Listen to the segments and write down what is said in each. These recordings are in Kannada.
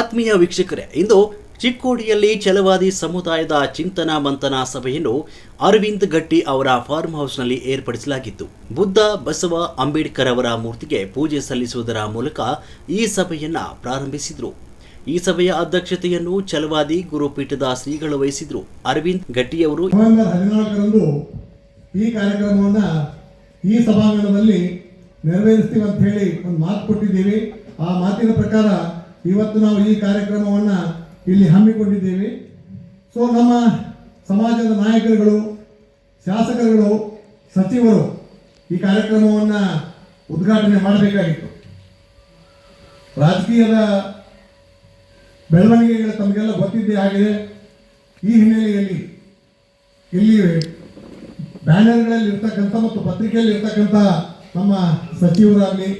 ಆತ್ಮೀಯ ವೀಕ್ಷಕರೇ, ಇಂದು ಚಿಕ್ಕೋಡಿಯಲ್ಲಿ ಛಲವಾದಿ ಸಮುದಾಯದ ಚಿಂತನ ಮಂಥನ ಸಭೆಯನ್ನು ಅರವಿಂದ್ ಗಟ್ಟಿ ಅವರ ಫಾರ್ಮ್ ಹೌಸ್ನಲ್ಲಿ ಏರ್ಪಡಿಸಲಾಗಿತ್ತು. ಬುದ್ಧ ಬಸವ ಅಂಬೇಡ್ಕರ್ ಅವರ ಮೂರ್ತಿಗೆ ಪೂಜೆ ಸಲ್ಲಿಸುವುದರ ಮೂಲಕ ಈ ಸಭೆಯನ್ನ ಪ್ರಾರಂಭಿಸಿದ್ರು. ಈ ಸಭೆಯ ಅಧ್ಯಕ್ಷತೆಯನ್ನು ಛಲವಾದಿ ಗುರುಪೀಠದ ಶ್ರೀಗಳು ವಹಿಸಿದ್ರು. ಅರವಿಂದ್ ಗಟ್ಟಿಯವರು ಈ ಕಾರ್ಯಕ್ರಮವನ್ನು ಈ ಸಭಾಂಗಣದಲ್ಲಿ ನೆರವೇರಿಸ್ತೀವಿ ಅಂತ ಹೇಳಿ ಒಂದು ಮಾತು ಕೊಟ್ಟಿದ್ದೀವಿ. ಆ ಮಾತಿನ ಪ್ರಕಾರ ಇವತ್ತು ನಾವು ಈ ಕಾರ್ಯಕ್ರಮವನ್ನು ಇಲ್ಲಿ ಹಮ್ಮಿಕೊಂಡಿದ್ದೇವೆ. ಸೊ ನಮ್ಮ ಸಮಾಜದ ನಾಯಕರುಗಳು, ಶಾಸಕರುಗಳು, ಸಚಿವರು ಈ ಕಾರ್ಯಕ್ರಮವನ್ನು ಉದ್ಘಾಟನೆ ಮಾಡಬೇಕಾಗಿತ್ತು. ರಾಜಕೀಯದ ಬೆಳವಣಿಗೆಗಳು ತಮಗೆಲ್ಲ ಗೊತ್ತಿದ್ದೇ ಆಗಿದೆ ಈ ಹಿನ್ನೆಲೆಯಲ್ಲಿ ಇಲ್ಲಿ ಬ್ಯಾನರ್ಗಳಲ್ಲಿ ಇರ್ತಕ್ಕಂಥ ಮತ್ತು ಪತ್ರಿಕೆಯಲ್ಲಿ ಇರ್ತಕ್ಕಂಥ ನಮ್ಮ ಸಚಿವರಾಗಲಿ,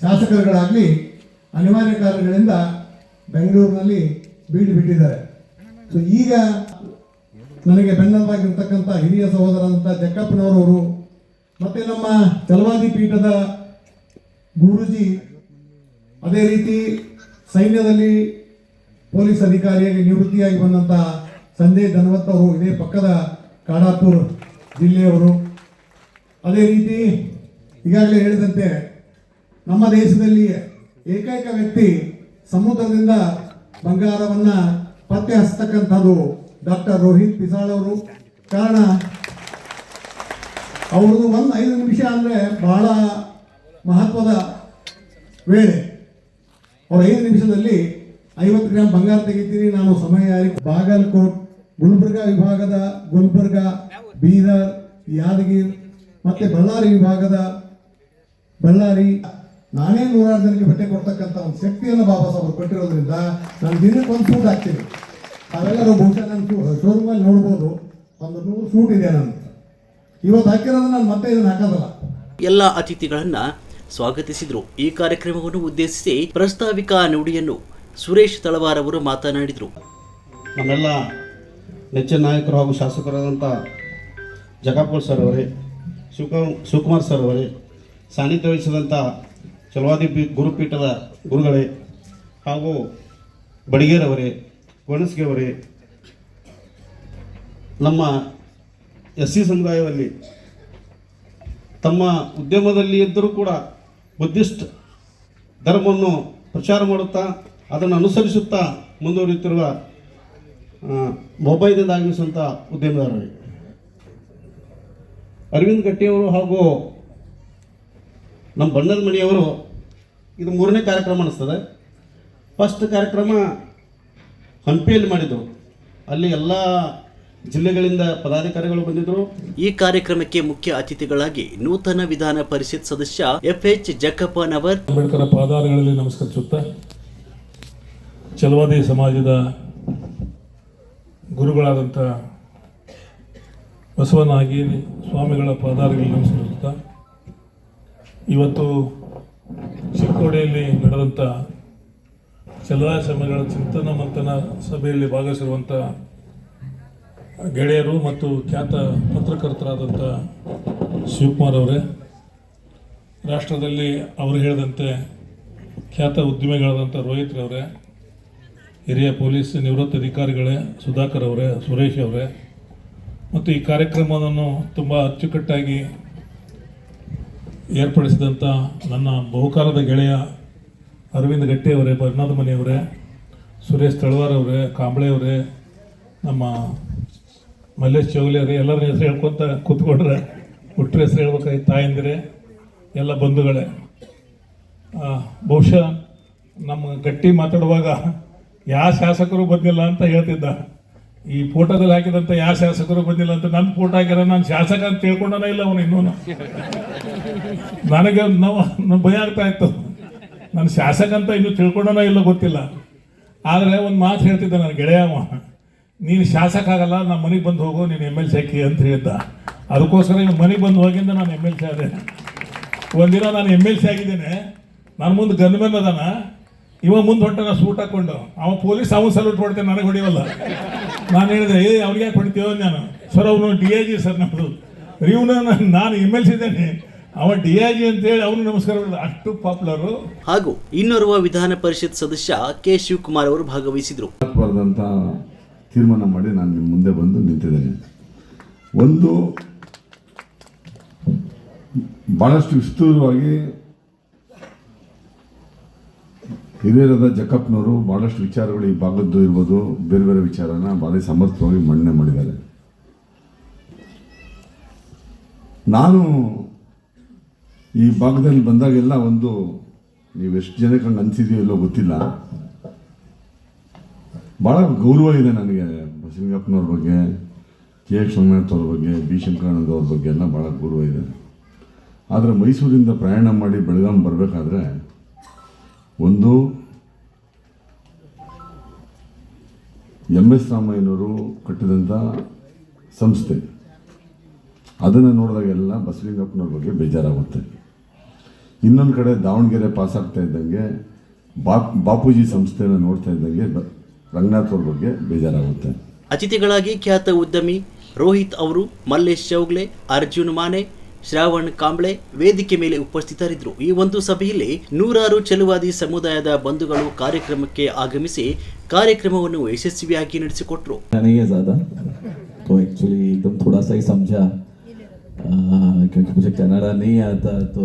ಶಾಸಕರುಗಳಾಗಲಿ ಅನಿವಾರ್ಯ ಕಾರಣಗಳಿಂದ ಬೆಂಗಳೂರಿನಲ್ಲಿ ಬೀಡು ಬಿಟ್ಟಿದ್ದಾರೆ. ಸೊ ಈಗ ನನಗೆ ಬೆನ್ನಲ್ಲಾಗಿರ್ತಕ್ಕಂಥ ಹಿರಿಯ ಸಹೋದರಂಥ ಜಕ್ಕಪ್ಪನವರವರು ಮತ್ತು ನಮ್ಮ ಚಲವಾದಿ ಪೀಠದ ಗುರೂಜಿ ಅದೇ ರೀತಿ ಸೈನ್ಯದಲ್ಲಿ ಪೊಲೀಸ್ ಅಧಿಕಾರಿಯಾಗಿ ನಿವೃತ್ತಿಯಾಗಿ ಬಂದಂಥ ಸಂಜಯ್ ಧನ್ವತ್ ಅವರು ಇದೇ ಪಕ್ಕದ ಕಾಡಾಪುರ್ ಜಿಲ್ಲೆಯವರು. ಅದೇ ರೀತಿ ಈಗಾಗಲೇ ಹೇಳಿದಂತೆ ನಮ್ಮ ದೇಶದಲ್ಲಿ ಏಕೈಕ ವ್ಯಕ್ತಿ ಸಮುದ್ರದಿಂದ ಬಂಗಾರವನ್ನ ಪತ್ತೆ ಹಚ್ಚತಕ್ಕಂಥದ್ದು ಡಾಕ್ಟರ್ ರೋಹಿತ್ ಪಿಸಾಳ್ ಅವರು. ಕಾರಣ, ಅವ್ರದ್ದು ಒಂದು ಐದು ನಿಮಿಷ ಅಂದರೆ ಬಹಳ ಮಹತ್ವದ ವೇಳೆ. ಅವ್ರ ಐದು ನಿಮಿಷದಲ್ಲಿ ಐವತ್ತು ಗ್ರಾಮ್ ಬಂಗಾರ ತೆಗಿತೀನಿ, ನಾನು ಸಮಯ ಬಾಗಲ್ಕೋಟ್, ಗುಲ್ಬರ್ಗಾ ವಿಭಾಗದ ಗುಲ್ಬರ್ಗಾ, ಬೀದರ್, ಯಾದಗಿರ್, ಮತ್ತು ಬಳ್ಳಾರಿ ವಿಭಾಗದ ಬಳ್ಳಾರಿ. ನಾನೇ ನೂರಾರು ಜನಕ್ಕೆ ಬಟ್ಟೆ ಕೊಡ್ತಕ್ಕಂಥ ಒಂದು ಶಕ್ತಿಯನ್ನು ಬಾಬಾ ಸಾಹೇಬ್ ಕೊಟ್ಟಿರೋದ್ರಿಂದ ನಾನು ದಿನಕ್ಕೆ ಒಂದು ಸೂಟ್ ಹಾಕ್ತೀನಿ. ಅವೆಲ್ಲರೂ ಬಹುಶಃ ನಾನು ಶೋರೂಮಲ್ಲಿ ನೋಡ್ಬೋದು. ಒಂದು ನೂರು ಸೂಟ್ ಇದೆ ನಾನು ಇವತ್ತು ಹಾಕಿರೋದು ನಾನು ಮತ್ತೆ ಇದನ್ನು ಹಾಕೋದಲ್ಲ ಎಲ್ಲ ಅತಿಥಿಗಳನ್ನು ಸ್ವಾಗತಿಸಿದರು. ಈ ಕಾರ್ಯಕ್ರಮವನ್ನು ಉದ್ದೇಶಿಸಿ ಪ್ರಸ್ತಾವಿಕ ನುಡಿಯನ್ನು ಸುರೇಶ್ ತಳವಾರ್ ಅವರು ಮಾತನಾಡಿದರು. ನಮ್ಮೆಲ್ಲ ನೆಚ್ಚಿನ ನಾಯಕರು ಹಾಗೂ ಶಾಸಕರಾದಂಥ ಜಗಾಪುರ್ ಸರ್ ಅವರೇ ಶಿವಕುಮಾರ್ ಶಿವಕುಮಾರ್ ಸರ್ ಅವರೇ ಸಾನ್ನಿಧ್ಯ ವಹಿಸಿದಂಥ ಚಲವಾದಿ ಗುರುಪೀಠದ ಗುರುಗಳೇ ಹಾಗೂ ಬಡಿಗೇರವರೇ ಗೊಣಸ್ಗೆಯವರೇ ನಮ್ಮ ಎಸ್ ಸಿ ಸಮುದಾಯದಲ್ಲಿ ತಮ್ಮ ಉದ್ಯಮದಲ್ಲಿ ಇದ್ದರೂ ಕೂಡ ಬುದ್ಧಿಸ್ಟ್ ಧರ್ಮವನ್ನು ಪ್ರಚಾರ ಮಾಡುತ್ತಾ, ಅದನ್ನು ಅನುಸರಿಸುತ್ತಾ ಮುಂದುವರಿಯುತ್ತಿರುವ ಮೊಬೈಲ್ನಿಂದ ಆಗಮಿಸುವಂಥ ಉದ್ಯಮದಾರರಿಗೆ ಅರವಿಂದ್ ಗಟ್ಟಿಯವರು ಹಾಗೂ ನಮ್ಮ ಬಣ್ಣದ ಮನೆಯವರು ಇದು ಮೂರನೇ ಕಾರ್ಯಕ್ರಮ ಅನ್ನಿಸ್ತದೆ ಫಸ್ಟ್ ಕಾರ್ಯಕ್ರಮ ಹಂಪಿಯಲ್ಲಿ ಮಾಡಿದರು. ಅಲ್ಲಿ ಎಲ್ಲ ಜಿಲ್ಲೆಗಳಿಂದ ಪದಾಧಿಕಾರಿಗಳು ಬಂದಿದ್ದರು ಈ ಕಾರ್ಯಕ್ರಮಕ್ಕೆ ಮುಖ್ಯ ಅತಿಥಿಗಳಾಗಿ ನೂತನ ವಿಧಾನ ಪರಿಷತ್ ಸದಸ್ಯ ಎಫ್ ಎಚ್ ಜಕ್ಕಪ್ಪನವರ್. ಅಂಬೇಡ್ಕರ್ ಪಾದಾರಗಳಲ್ಲಿ ನಮಸ್ಕರಿಸುತ್ತಾ ಚಲವಾದಿ ಸಮಾಜದ ಗುರುಗಳಾದಂಥ ಬಸವನಾಗಿ ಸ್ವಾಮಿಗಳ ಪಾದಾರಗಳಲ್ಲಿ ನಮಸ್ಕರಿಸುತ್ತಾ ಇವತ್ತು ಚಿಕ್ಕೋಡಿಯಲ್ಲಿ ನಡೆದಂಥ ಚಲವಾದಿ ಸಮಾಜಗಳ ಚಿಂತನ ಮಂಥನ ಸಭೆಯಲ್ಲಿ ಭಾಗವಹಿಸಿರುವಂಥ ಗೆಳೆಯರು ಮತ್ತು ಖ್ಯಾತ ಪತ್ರಕರ್ತರಾದಂಥ ಶಿವಕುಮಾರ್ ಅವರೇ, ರಾಷ್ಟ್ರದಲ್ಲಿ ಅವರು ಹೇಳಿದಂತೆ ಖ್ಯಾತ ಉದ್ಯಮಿಗಳಾದಂಥ ರೋಹಿತ್ ಅವರೇ ಹಿರಿಯ ಪೊಲೀಸ್ ನಿವೃತ್ತ ಅಧಿಕಾರಿಗಳೇ, ಸುಧಾಕರ್ ಅವರೇ, ಸುರೇಶ್ ಅವರೇ, ಮತ್ತು ಈ ಕಾರ್ಯಕ್ರಮವನ್ನು ತುಂಬ ಅಚ್ಚುಕಟ್ಟಾಗಿ ಏರ್ಪಡಿಸಿದಂಥ ನನ್ನ ಬಹುಕಾಲದ ಗೆಳೆಯ ಅರವಿಂದ್ ಗಟ್ಟಿ ಅವರೇ ಬಣ್ಣದ ಮನೆಯವರೇ ಸುರೇಶ್ ತಳವಾರ್ ಅವರೇ, ಕಾಂಬಳೆ ಅವರೇ, ನಮ್ಮ ಮಲ್ಲೇಶ್ ಚೌಲಿ ಅವರೇ ಎಲ್ಲರ ಹೆಸರು ಹೇಳ್ಕೊತ ಕೂತ್ಕೊಂಡ್ರೆ ಹುಟ್ಟರ ಹೆಸರು ಹೇಳ್ಬೇಕಾಗಿ ತಾಯಂದಿರೆ, ಎಲ್ಲ ಬಂಧುಗಳೇ. ಬಹುಶಃ ನಮ್ಮ ಗಟ್ಟಿ ಮಾತಾಡುವಾಗ ಯಾವ ಶಾಸಕರು ಬಂದಿಲ್ಲ ಅಂತ ಹೇಳ್ತಿದ್ದ. ಈ ಫೋಟೋದಲ್ಲಿ ಹಾಕಿದಂತ ಯಾವ ಶಾಸಕರು ಬಂದಿಲ್ಲ ಅಂತ ನನ್ನ ಫೋಟೋ ಹಾಕಿರ ನಾನು ಶಾಸಕ ಅಂತ ತಿಳ್ಕೊಂಡನ ಇಲ್ಲ ಅವನು ಇನ್ನೂ ನನಗೆ ನಾವು ಭಯ ಆಗ್ತಾ ಇತ್ತು. ನಾನು ಶಾಸಕ ಅಂತ ಇನ್ನೂ ತಿಳ್ಕೊಂಡನ ಇಲ್ಲ ಗೊತ್ತಿಲ್ಲ. ಆದರೆ ಒಂದು ಮಾತು ಹೇಳ್ತಿದ್ದ ನನ್ನ ಗೆಳೆಯ ಅವ. ನೀನು ಶಾಸಕ ಆಗಲ್ಲ ನಮ್ಮ ಮನೆಗೆ ಬಂದು ಹೋಗು, ನೀನು ಎಂ ಎಲ್ ಸಿ ಹಾಕಿ ಅಂತ ಹೇಳಿದ್ದ. ಅದಕ್ಕೋಸ್ಕರ ಇನ್ನು ಮನೆಗೆ ಬಂದು ಹೋಗಿಂದ ನಾನು ಎಂ ಎಲ್ ಸಿ ಆದೆ. ಒಂದಿನ ನಾನು ಎಂ ಎಲ್ ಸಿ ಆಗಿದ್ದೇನೆ. ನನ್ನ ಮುಂದೆ ಗನ್ಮೆನ್ ಅದಾನ. ಇವ ಮುಂದೆ ಹೊಂಟಾನ ಸೂಟ್ ಹಾಕೊಂಡು. ಅವ ಪೊಲೀಸ್ ಅವನು ಸಲ್ಯೂಟ್ ಹೊಡ್ತೇನೆ ನನಗೆ ಹೊಡಿವಲ್ಲ ನಾನು ಹೇಳಿದೆ ಏ ಅವ್ರಿಗೆ ಯಾಕೆ ಹೊಡಿತೀವೋ ನಾನು. ಸರ್ ಅವನು ಡಿ ಐ ಜಿ ಸರ್ ನಮ್ಮದು ಇವನು ನಾನು ಎಂ ಎಲ್ ಸಿ ಇದ್ದೇನೆ. ಅವ ಡಿ ಐ ಜಿ ಅಂತೇಳಿ ಅವನು ನಮಸ್ಕಾರ ಅಷ್ಟು ಪಾಪ್ಯುಲರು. ಹಾಗೂ ಇನ್ನೋರ್ವ ವಿಧಾನ ಪರಿಷತ್ ಸದಸ್ಯ ಕೆ ಶಿವಕುಮಾರ್ ಅವರು ಭಾಗವಹಿಸಿದರು. ಅಂತ ತೀರ್ಮಾನ ಮಾಡಿ ನಾನು ನಿಮ್ಮ ಮುಂದೆ ಬಂದು ನಿಂತಿದ್ದೇನೆ. ಒಂದು ಭಾಳಷ್ಟು ವಿಸ್ತೃತವಾಗಿ ಹಿರಿಯರಾದ ಜಕಪ್ನವರು ಭಾಳಷ್ಟು ವಿಚಾರಗಳು ಈ ಭಾಗದ್ದು ಇರ್ಬೋದು. ಬೇರೆ ಬೇರೆ ವಿಚಾರನ ಭಾಳ ಸಮರ್ಥವಾಗಿ ಮಂಡನೆ ಮಾಡಿದ್ದಾರೆ. ನಾನು ಈ ಭಾಗದಲ್ಲಿ ಬಂದಾಗೆಲ್ಲ ಒಂದು ನೀವು ಎಷ್ಟು ಜನಕ್ಕೆ ಹಂಗೆ ಅನಿಸಿದೆಯೋ ಇಲ್ಲೋ ಗೊತ್ತಿಲ್ಲ. ಭಾಳ ಗೌರವ ಇದೆ ನನಗೆ. ಬಸಲಿಂಗಪ್ಪನವ್ರ ಬಗ್ಗೆ, ಕೆ ಎಚ್ ಸೋಮನಾಥ್ ಅವ್ರ ಬಗ್ಗೆ, ಬಿ ಶಂಕರಾನಂದ ಅವ್ರ ಬಗ್ಗೆ ಎಲ್ಲ ಭಾಳ ಗೌರವ ಇದೆ. ಆದರೆ ಮೈಸೂರಿಂದ ಪ್ರಯಾಣ ಮಾಡಿ ಬೆಳಗಾಂ ಬರಬೇಕಾದ್ರೆ ಒಂದು ಎಂ ಎಸ್ ರಾಮಯ್ಯನವರು ಕಟ್ಟಿದಂಥ ಸಂಸ್ಥೆ. ಅದನ್ನು ನೋಡಿದಾಗೆಲ್ಲ ಬಸಲಿಂಗಪ್ಪನವ್ರ ಬಗ್ಗೆ ಬೇಜಾರಾಗುತ್ತೆ. ಇನ್ನೊಂದು ಕಡೆ ದಾವಣಗೆರೆ ಪಾಸ್ ಆಗ್ತಾ ಇದ್ದಂಗೆ ಬಾಪ್, ಬಾಪೂಜಿ ಸಂಸ್ಥೆನ ನೋಡ್ತಾ ಇದ್ದಂಗೆ ರಂಗನಾಥ್ ಅವ್ರ ಬಗ್ಗೆ ಬೇಜಾರಾಗುತ್ತೆ. ಅತಿಥಿಗಳಾಗಿ ಖ್ಯಾತ ಉದ್ಯಮಿ ರೋಹಿತ್ ಅವರು ಮಲ್ಲೇಶ್ ಚೌಗ್ಲೆ, ಅರ್ಜುನ್ ಮಾನೆ ಶ್ರಾವಣ್ ಕಾಂಬ್ಳೆ ವೇದಿಕೆ ಮೇಲೆ ಉಪಸ್ಥಿತರಿದ್ದರು ಈ ಒಂದು ಸಭೆಯಲ್ಲಿ ನೂರಾರು ಚೆಲುವಾದಿ ಸಮುದಾಯದ ಬಂಧುಗಳು ಕಾರ್ಯಕ್ರಮಕ್ಕೆ ಆಗಮಿಸಿ ಕಾರ್ಯಕ್ರಮವನ್ನು ಯಶಸ್ವಿಯಾಗಿ ನಡೆಸಿಕೊಟ್ರು नहीं है ज़्यादा तो एक्चुअली एकदम थोड़ा सा ही समझा अ, क्योंकि मुझे कनाडा नहीं आता तो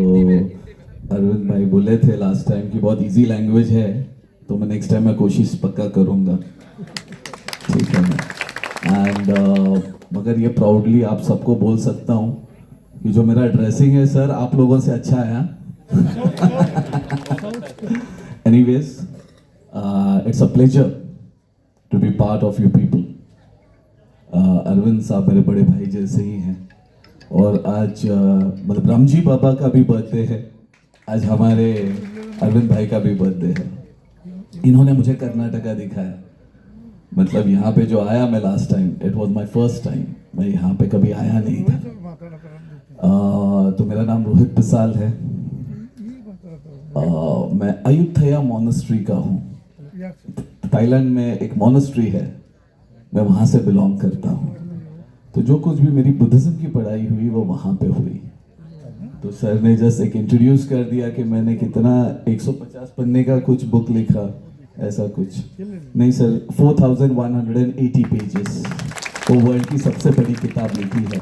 अरविंद भाई बोले थे लास्ट टाइम कि बहुत इजी लैंग्वेज है तो मैं नेक्स्ट टाइम मैं कोशिश पक्का करूँगा ठीक है एंड मगर ये प्राउडली आप सबको बोल सकता हूँ कि जो मेरा ड्रेसिंग है सर आप लोगों से अच्छा है anyways it's a pleasure to be part of you people Arvind साहब मेरे बड़े भाई जैसे ही हैं। और आज अ, मतलब रामजी बाबा का भी बर्थडे है। आज हमारे अरविंद भाई का भी बर्थडे है। इन्होंने मुझे कर्नाटका दिखाया। मतलब यहाँ पे जो आया मैं last time it was my first time मैं यहाँ पे कभी आया नहीं था। तो मेरा नाम रोहित पिसाल है। अ, मैं अयुथया मोनेस्ट्री का हूँ। थाईलैंड में एक मोनेस्ट्री है। मैं वहाँ से बिलोंग करता हूँ। तो जो कुछ भी मेरी बुद्धिज्म की पढ़ाई हुई वो वहाँ पे हुई। तो सर ने जस्ट एक इंट्रोड्यूस कर दिया कि मैंने कितना 150 पन्ने का कुछ बुक लिखा ऐसा कुछ। नहीं सर 4180 पेजेस वो वर्ल्ड की सबसे बड़ी किताब लिखी है।